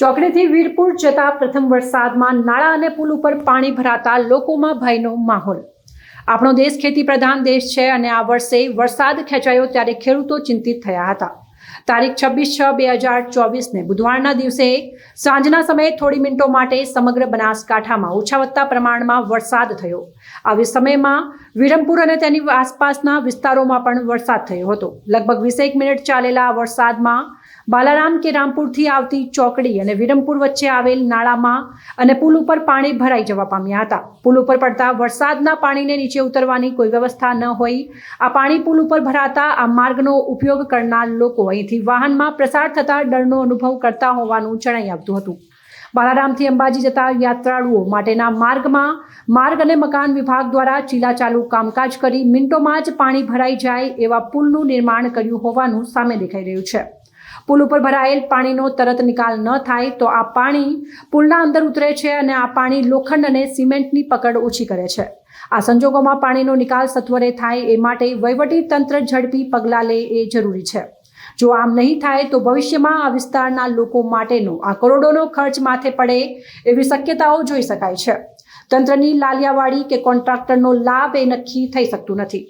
ચોકડીથી વીરપુર જતા પ્રથમ વરસાદમાં નાળા અને પુલ ઉપર પાણી ભરાતા લોકોમાં ભયનો માહોલ. આપણો દેશ ખેતી પ્રધાન દેશ છે અને આ વર્ષે વરસાદ ખેંચાયો ત્યારે ખેડૂતો ચિંતિત થયા હતા. તારીખ છવ્વીસ છ બે હજાર ચોવીસને બુધવારના દિવસે સાંજના સમયે થોડી મિનિટો માટે સમગ્ર બનાસકાંઠામાં ઓછા વત્તા પ્રમાણમાં વરસાદ થયો. આવી સમયમાં વિરમપુર અને તેની આસપાસના વિસ્તારોમાં પણ વરસાદ થયો હતો. લગભગ વીસેક મિનિટ ચાલેલા વરસાદમાં બાલારામ કે રામપુરથી આવતી ચોકડી અને વિરમપુર વચ્ચે આવેલ નાળામાં અને પુલ ઉપર પાણી ભરાઈ જવા પામ્યા હતા. પુલ ઉપર પડતા વરસાદના પાણીને નીચે ઉતરવાની કોઈ વ્યવસ્થા ન હોય આ પાણી પુલ ઉપર ભરાતા આ માર્ગનો ઉપયોગ કરનાર લોકો અહીંથી વાહનમાં પ્રસાર થતા ડરનો અનુભવ કરતા હોવાનું જણાઈ આવતું હતું. બાલારામથી અંબાજી જતા યાત્રાળુઓ માટેના માર્ગમાં માર્ગ અને મકાન વિભાગ દ્વારા ચીલાચાલુ કામકાજ કરી મિનિટોમાં જ પાણી ભરાઈ જાય એવા પુલનું નિર્માણ કર્યું હોવાનું સામે દેખાઈ રહ્યું છે. પુલ ઉપર ભરાયેલ પાણીનો તરત નિકાલ ન થાય તો આ પાણી પુલના અંદર ઉતરે છે અને આ પાણી લોખંડ અને સિમેન્ટની પકડ ઓછી કરે છે. આ સંજોગોમાં પાણીનો નિકાલ સત્વરે થાય એ માટે વહીવટી તંત્ર ઝડપી પગલાં લે એ જરૂરી છે. જો આમ નહીં થાય તો ભવિષ્યમાં આ વિસ્તારના લોકો માટેનો આ કરોડોનો ખર્ચ માથે પડે એવી શક્યતાઓ જોઈ શકાય છે. તંત્રની લાલિયાવાડી કે કોન્ટ્રાક્ટરનો લાભ એ નક્કી થઈ શકતું નથી.